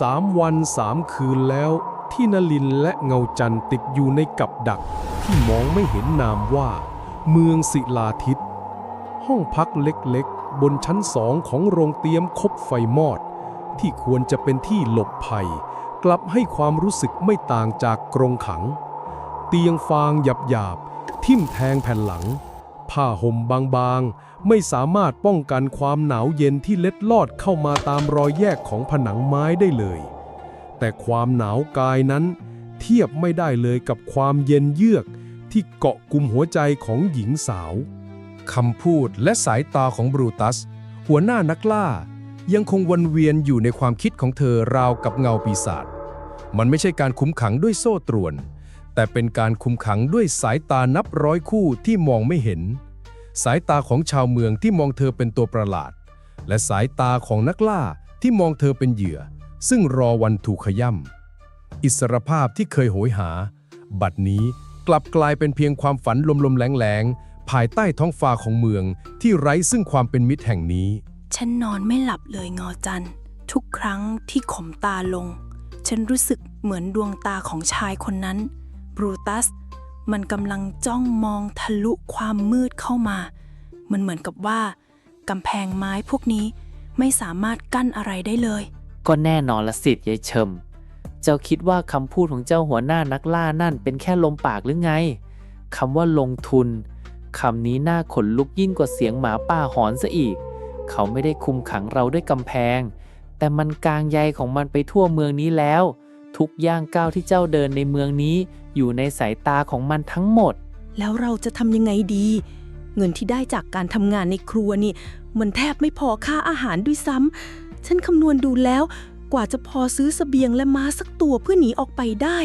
สามวันสามคืนแล้ว ที่นลินและเงาจันติดอยู่ในกับดัก ที่มองไม่เห็นนามว่า เมืองศิลาทิศห้องพักเล็กๆ บนชั้นสองของโรงเตรียมคบไฟมอด ที่ควรจะเป็นที่หลบภัย กลับให้ความรู้สึกไม่ต่างจากกรงขัง เตียงฟางหยาบๆทิ่มแทงแผ่นหลัง ผ้าห่มบางๆ ไม่สามารถป้องกันความหนาวเย็นที่เล็ดลอดเข้ามาตามรอยแยกของผนังไม้ได้เลย แต่ความหนาวกายนั้น เทียบไม่ได้เลยกับความเย็นเยือกที่เกาะกลุ่มหัวใจของหญิงสาวคำพูดและสายตาของบรูตัส หัวหน้านักล่า ยังคงวนเวียนอยู่ในความคิดของเธอราวกับเงาปีศาจมันไม่ใช่การคุ้มขังด้วยโซ่ตรวน แต่เป็นการคุมขังด้วยสายตานับร้อยคู่ที่มองไม่เห็น สายตาของชาวเมืองที่มองเธอเป็นตัวประหลาด และสายตาของนักล่าที่มองเธอเป็นเหยื่อ ซึ่งรอวันถูกขย่ำอิสรภาพที่เคยโหยหา บัดนี้กลับกลายเป็นเพียงความฝันลมๆแหลงๆภายใต้ท้องฟ้าของเมืองที่ไร้ซึ่งความเป็นมิตรแห่งนี้ ฉันนอนไม่หลับเลยงอจันทร์ทุกครั้งที่ขมตาลง ฉันรู้สึกเหมือนดวงตาของชายคนนั้น บรูตัส มันกำลังจ้องมองทะลุความมืดเข้ามา มันเหมือนกับว่ากำแพงไม้พวกนี้ไม่สามารถกั้นอะไรได้เลย ก็แน่นอนละสิทธิ์ยายเชิม เจ้าคิดว่าคำพูดของเจ้าหัวหน้านักล่านั่นเป็นแค่ลมปากหรือไงคำว่าลงทุนคำนี้น่าขนลุกยิ่งกว่าเสียงหมาป่าหอนซะอีก เขาไม่ได้คุมขังเราด้วยกำแพง แต่มันกางใยของมันไปทั่วเมืองนี้แล้ว ทุกย่างก้าวที่เจ้าเดินในเมืองนี้ อยู่ในสายตาของมันทั้งหมด แล้วเราจะทำยังไงดี เงินที่ได้จากการทำงานในครัวนี่ มันแทบไม่พอค่าอาหารด้วยซ้ำฉันคำนวณดูแล้ว กว่าจะพอซื้อเสบียงและม้าสักตัวเพื่อหนีออกไปได้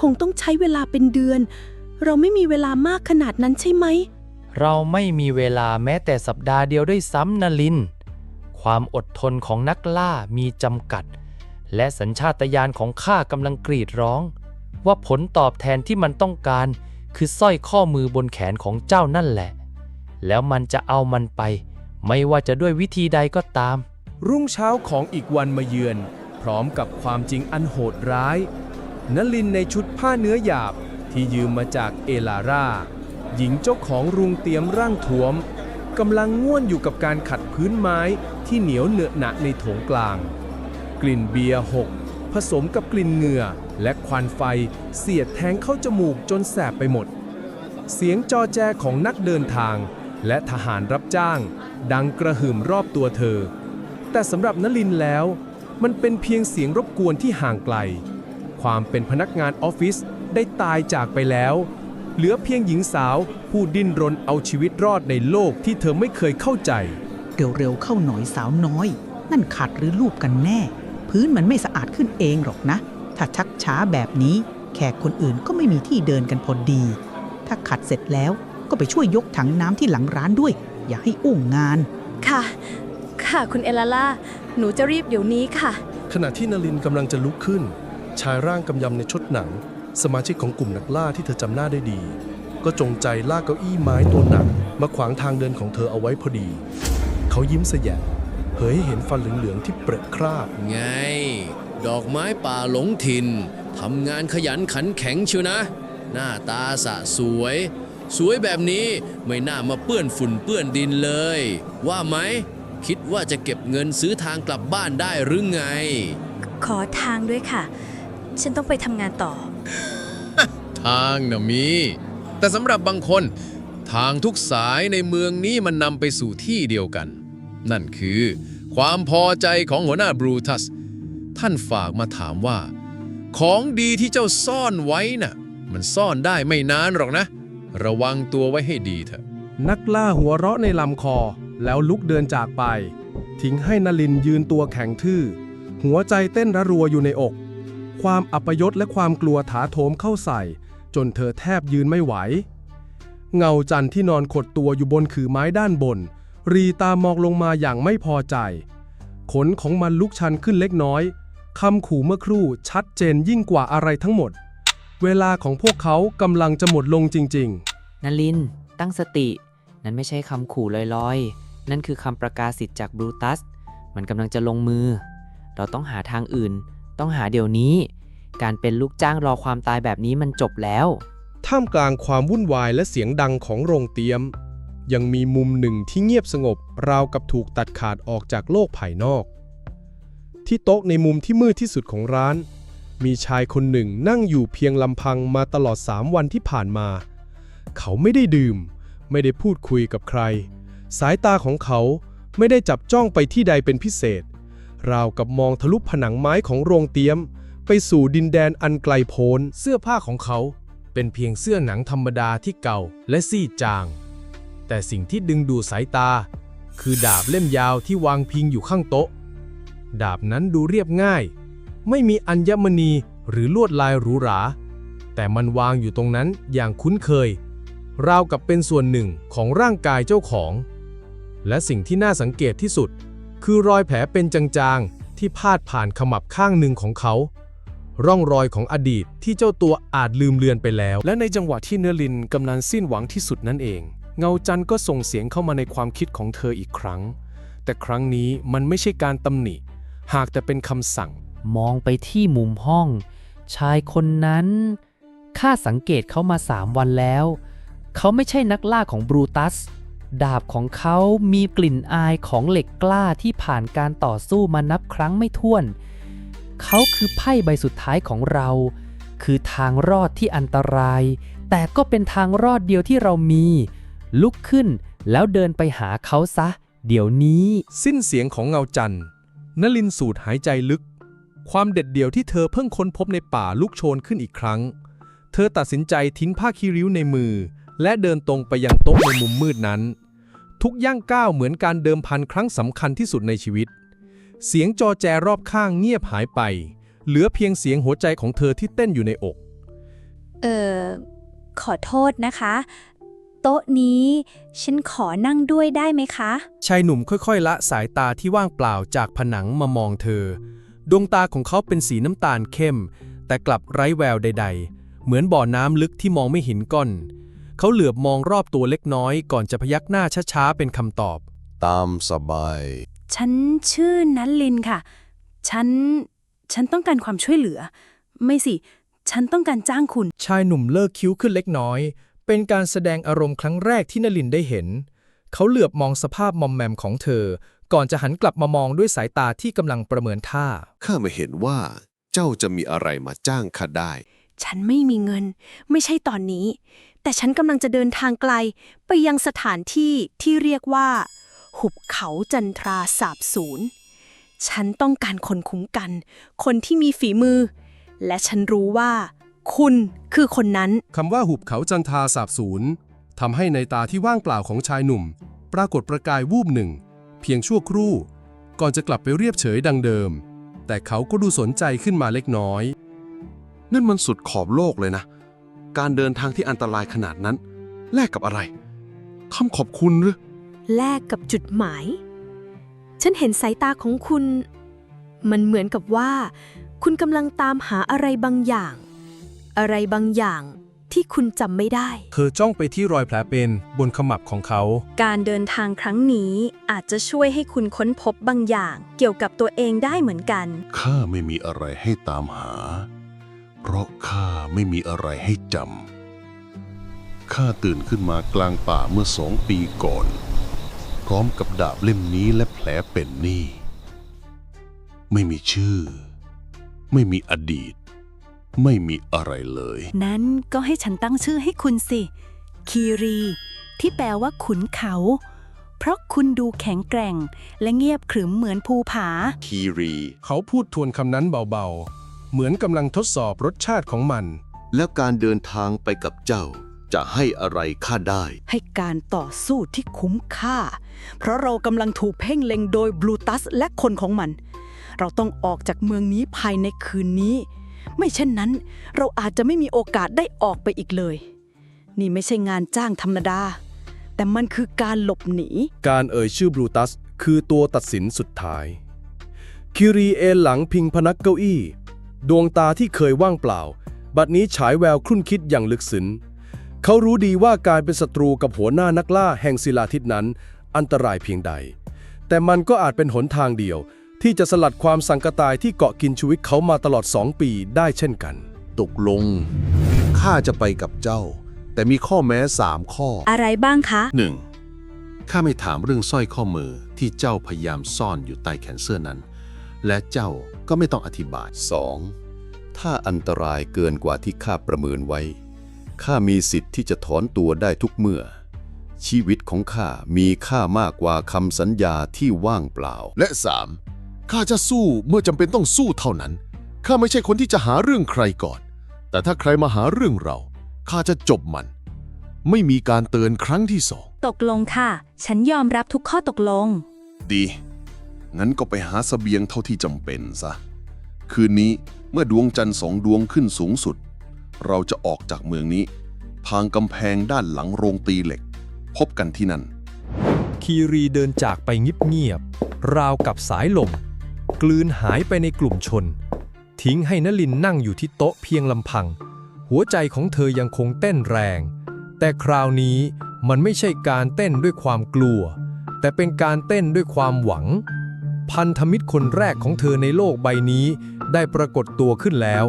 คงต้องใช้เวลาเป็นเดือน เราไม่มีเวลามากขนาดนั้นใช่ไหม เราไม่มีเวลาแม้แต่สัปดาห์เดียวด้วยซ้ำนะลิน ความอดทนของนักล่ามีจำกัด และสัญชาตญาณของข้ากำลังกรีดร้อง ว่าผลตอบแทนที่มันต้องการ คือสร้อยข้อมือบนแขนของเจ้านั่นแหละ แล้วมันจะเอามันไป ไม่ว่าจะด้วยวิธีใดก็ตาม รุ่งเช้าของอีกวันมาเยือน พร้อมกับความจริงอันโหดร้ายนลินในชุดผ้าเนื้อหยาบที่ยืมมาจากเอลาร่า หญิงเจ้าของรุงเตรียมร่างท้วมกำลังง่วนอยู่กับการขัดพื้นไม้ที่เหนียวเหนอะหนะในโถงกลาง กลิ่นเบียร์หกผสมกับกลิ่นเหงื่อ และควันไฟ เสียดแทงเข้าจมูกจนแสบไปหมด เสียงจอแจของนักเดินทาง และทหารรับจ้าง ดังกระหึ่มรอบตัวเธอ แต่สำหรับนลินแล้ว มันเป็นเพียงเสียงรบกวนที่ห่างไกล ความเป็นพนักงานออฟฟิศได้ตายจากไปแล้ว เหลือเพียงหญิงสาวผู้ดิ้นรนเอาชีวิตรอดในโลกที่เธอไม่เคยเข้าใจ เร็วๆเข้าหน่อยสาวน้อย นั่นขัดหรือลูบกันแน่ พื้นมันไม่สะอาดขึ้นเองหรอกนะ ถ้าชักช้าแบบนี้ แขกคนอื่นก็ไม่มีที่เดินกันพอดี ถ้าขัดเสร็จแล้วก็ไปช่วยยกถังน้ำที่หลังร้านด้วย อย่าให้อุ้งงาน ค่ะ ค่ะคุณเอลาล่า หนูจะรีบเดี๋ยวนี้ค่ะ ขณะที่นลินกำลังจะลุกขึ้น ชายร่างกำยำในชุดหนัง สมาชิกของกลุ่มนักล่าที่เธอจำหน้าได้ดี ก็จงใจลากเก้าอี้ไม้ตัวหนัก มาขวางทางเดินของเธอเอาไว้พอดี เขายิ้มเสยะ เผยให้เห็นฟันเหลืองๆที่เปรอะคราบ ไง ดอกไม้ป่าหลงถิ่นทำงานขยันขันแข็งเชียวนะ หน้าตาสะสวย สวยแบบนี้ไม่น่ามาเปื้อนฝุ่นเปื้อนดินเลย ว่าไหม คิดว่าจะเก็บเงินซื้อทางกลับบ้านได้หรือไง ขอทางด้วยค่ะ ฉันต้องไปทำงานต่อ ทางนะมี แต่สำหรับบางคน ทางทุกสายในเมืองนี้มันนำไปสู่ที่เดียวกัน นั่นคือ ความพอใจของหัวหน้าบรูทัส ท่านฝากมาถามว่า ของดีที่เจ้าซ่อนไว้น่ะ มันซ่อนได้ไม่นานหรอกนะ ระวังตัวไว้ให้ดีเถอะ นักล่าหัวเราะในลำคอแล้วลุกเดินจากไป ทิ้งให้นลินยืนตัวแข็งทื่อ หัวใจเต้นระรัวอยู่ในอก ความอัปยศและความกลัวถาโถมเข้าใส่ จนเธอแทบยืนไม่ไหว เงาจันทร์ที่นอนขดตัวอยู่บนขื่อไม้ด้านบน รีตามองลงมาอย่างไม่พอใจ ขนของมันลุกชันขึ้นเล็กน้อยคำขู่เมื่อครู่ชัดเจนยิ่งกว่าอะไรทั้งหมด เวลาของพวกเขากำลังจะหมดลงจริงๆนลิน ตั้งสติ นั่นไม่ใช่คำขู่ลอยๆ นั่นคือคำประกาศสิทธิ์จากบรูตัส มันกำลังจะลงมือ เราต้องหาทางอื่น ต้องหาเดี๋ยวนี้ การเป็นลูกจ้างรอความตายแบบนี้มันจบแล้ว ท่ามกลางความวุ่นวายและเสียงดังของโรงเตรียม ยังมีมุมหนึ่งที่เงียบสงบ ราวกับถูกตัดขาดออกจากโลกภายนอก ที่โต๊ะในมุมที่มืดที่สุดของร้าน มีชายคนหนึ่งนั่งอยู่เพียงลำพังมาตลอดสามวันที่ผ่านมา เขาไม่ได้ดื่ม ไม่ได้พูดคุยกับใคร สายตาของเขาไม่ได้จับจ้องไปที่ใดเป็นพิเศษ ราวกับมองทะลุผนังไม้ของโรงเตรียม ไปสู่ดินแดนอันไกลโพ้น เสื้อผ้าของเขาเป็นเพียงเสื้อหนังธรรมดาที่เก่าและซีดจาง แต่สิ่งที่ดึงดูดสายตา คือดาบเล่มยาวที่วางพิงอยู่ข้างโต๊ะ ดาบนั้นดูเรียบง่าย ไม่มีอัญมณีหรือลวดลายหรูหรา แต่มันวางอยู่ตรงนั้นอย่างคุ้นเคย ราวกับเป็นส่วนหนึ่งของร่างกายเจ้าของ และสิ่งที่น่าสังเกตที่สุด คือรอยแผลเป็นจางๆ ที่พาดผ่านขมับข้างหนึ่งของเขา ร่องรอยของอดีตที่เจ้าตัวอาจลืมเลือนไปแล้ว และในจังหวะที่เนลินกำลังสิ้นหวังที่สุดนั่นเอง เงาจันทร์ก็ส่งเสียงเข้ามาในความคิดของเธออีกครั้ง แต่ครั้งนี้มันไม่ใช่การตำหนิ หากแต่เป็นคำสั่ง มองไปที่มุมห้อง ชายคนนั้น ข้าสังเกตเขามาสามวันแล้ว เขาไม่ใช่นักล่าของบรูตัส ดาบของเขามีกลิ่นอายของเหล็กกล้าที่ผ่านการต่อสู้มานับครั้งไม่ถ้วน เขาคือไพ่ใบสุดท้ายของเรา คือทางรอดที่อันตราย แต่ก็เป็นทางรอดเดียวที่เรามี ลุกขึ้นแล้วเดินไปหาเขาซะ เดี๋ยวนี้ สิ้นเสียงของเงาจันทร์นลินสูดหายใจลึก ความเด็ดเดี่ยวที่เธอเพิ่งค้นพบในป่าลุกโชนขึ้นอีกครั้ง เธอตัดสินใจทิ้งผ้าคีริ้วในมือ และเดินตรงไปยังโต๊ะในมุมมืดนั้น ทุกย่างก้าวเหมือนการเดิมพันครั้งสำคัญที่สุดในชีวิต เสียงจอแจรอบข้างเงียบหายไป เหลือเพียงเสียงหัวใจของเธอที่เต้นอยู่ในอก เออขอโทษนะคะ โต๊ะนี้ ฉันขอนั่งด้วยได้ไหมคะ ชายหนุ่มค่อยๆ ละสายตาที่ว่างเปล่าจากผนังมามองเธอ ดวงตาของเขาเป็นสีน้ำตาลเข้ม แต่กลับไร้แววใด ๆ เหมือนบ่อน้ำลึกที่มองไม่เห็นก้อน เขาเหลือบมองรอบตัวเล็กน้อย ก่อนจะพยักหน้าช้าๆ เป็นคำตอบ ตามสบาย ฉันชื่อนัลลินค่ะ ฉัน ฉันต้องการความช่วยเหลือ ไม่สิ ฉันต้องการจ้างคุณ ชายหนุ่มเลิกคิ้วขึ้นเล็กน้อย เป็นการแสดงอารมณ์ครั้งแรกที่นลินได้เห็น เขาเหลือบมองสภาพมอมแมมของเธอ ก่อนจะหันกลับมามองด้วยสายตาที่กำลังประเมินท่า ข้าไม่เห็นว่าเจ้าจะมีอะไรมาจ้างข้าได้ ฉันไม่มีเงิน ไม่ใช่ตอนนี้ แต่ฉันกำลังจะเดินทางไกล ไปยังสถานที่ที่เรียกว่า หุบเขาจันทราสาบสูญฉันต้องการคนคุ้มกัน คนที่มีฝีมือ และฉันรู้ว่า คุณคือคนนั้นคำว่าหุบเขาจันทาสาบสูญทำให้ในตาที่ว่างเปล่าของชายหนุ่ม ปรากฏประกายวูบหนึ่ง เพียงชั่วครู่ ก่อนจะกลับไปเรียบเฉยดังเดิม แต่เขาก็ดูสนใจขึ้นมาเล็กน้อย นั่นมันสุดขอบโลกเลยนะ การเดินทางที่อันตรายขนาดนั้น แลกกับอะไรคำขอบคุณหรือ แลกกับจุดหมาย ฉันเห็นสายตาของคุณ มันเหมือนกับว่า คุณกำลังตามหาอะไรบางอย่าง อะไรบางอย่างที่คุณจำไม่ได้ เธอจ้องไปที่รอยแผลเป็นบนขมับของเขา การเดินทางครั้งนี้อาจจะช่วยให้คุณค้นพบบางอย่าง เกี่ยวกับตัวเองได้เหมือนกัน ข้าไม่มีอะไรให้ตามหา เพราะข้าไม่มีอะไรให้จำ ข้าตื่นขึ้นมากลางป่าเมื่อสองปีก่อน พร้อมกับดาบเล่มนี้และแผลเป็นนี่ ไม่มีชื่อ ไม่มีอดีต ไม่มีอะไรเลย นั้นก็ให้ฉันตั้งชื่อให้คุณสิ คีรี ที่แปลว่าขุนเขา เพราะคุณดูแข็งแกร่ง และเงียบขรึมเหมือนภูผา คีรี เขาพูดทวนคำนั้นเบาๆ เหมือนกำลังทดสอบรสชาติของมัน แล้วการเดินทางไปกับเจ้า จะให้อะไรข้าได้ ให้การต่อสู้ที่คุ้มค่า เพราะเรากำลังถูกเพ่งเล็งโดยบลูตัสและคนของมัน เราต้องออกจากเมืองนี้ภายในคืนนี้ ไม่เช่นนั้น เราอาจจะไม่มีโอกาสได้ออกไปอีกเลย นี่ไม่ใช่งานจ้างธรรมดา แต่มันคือการหลบหนี การเอ่ยชื่อบรูตัส คือตัวตัดสินสุดท้าย คิรีเอนหลังพิงพนักเก้าอี้ ดวงตาที่เคยว่างเปล่า บัดนี้ฉายแววครุ่นคิดอย่างลึกซึ้งเขารู้ดีว่าการเป็นศัตรูกับหัวหน้านักล่าแห่งศิลาทิศนั้น อันตรายเพียงใด แต่มันก็อาจเป็นหนทางเดียว ที่จะสลัดความสังกตายที่เกาะกินชีวิตเขามาตลอดสองปีได้เช่นกัน ตกลง ข้าจะไปกับเจ้า แต่มีข้อแม้สามข้อ อะไรบ้างคะหนึ่งข้าไม่ถามเรื่องสร้อยข้อมือที่เจ้าพยายามซ่อนอยู่ใต้แขนเสื้อนั้น และเจ้าก็ไม่ต้องอธิบาย 2. ถ้าอันตรายเกินกว่าที่ข้าประเมินไว้ ข้ามีสิทธิ์ที่จะถอนตัวได้ทุกเมื่อ ชีวิตของข้ามีค่ามากกว่าคำสัญญาที่ว่างเปล่า และสาม ข้าจะสู้เมื่อจำเป็นต้องสู้เท่านั้น ข้าไม่ใช่คนที่จะหาเรื่องใครก่อน แต่ถ้าใครมาหาเรื่องเรา ข้าจะจบมัน ไม่มีการเตือนครั้งที่สอง ตกลงค่ะ ฉันยอมรับทุกข้อตกลง ดี งั้นก็ไปหาสเสบียงเท่าที่จำเป็นซะ คืนนี้เมื่อดวงจันทร์สองดวงขึ้นสูงสุด เราจะออกจากเมืองนี้ ทางกำแพงด้านหลังโรงตีเหล็ก พบกันที่นั่น คีรีเดินจากไปเงียบๆราวกับสายลม กลืนหายไปในกลุ่มชน ทิ้งให้นลินนั่งอยู่ที่โต๊ะเพียงลำพัง หัวใจของเธอยังคงเต้นแรง แต่คราวนี้มันไม่ใช่การเต้นด้วยความกลัว แต่เป็นการเต้นด้วยความหวัง พันธมิตรคนแรกของเธอในโลกใบนี้ ได้ปรากฏตัวขึ้นแล้ว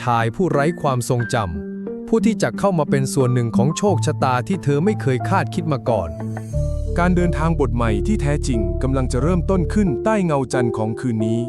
ชายผู้ไร้ความทรงจำผู้ที่จะเข้ามาเป็นส่วนหนึ่งของโชคชะตาที่เธอไม่เคยคาดคิดมาก่อน การเดินทางบทใหม่ที่แท้จริงกำลังจะเริ่มต้นขึ้นใต้เงาจันทร์ของคืนนี้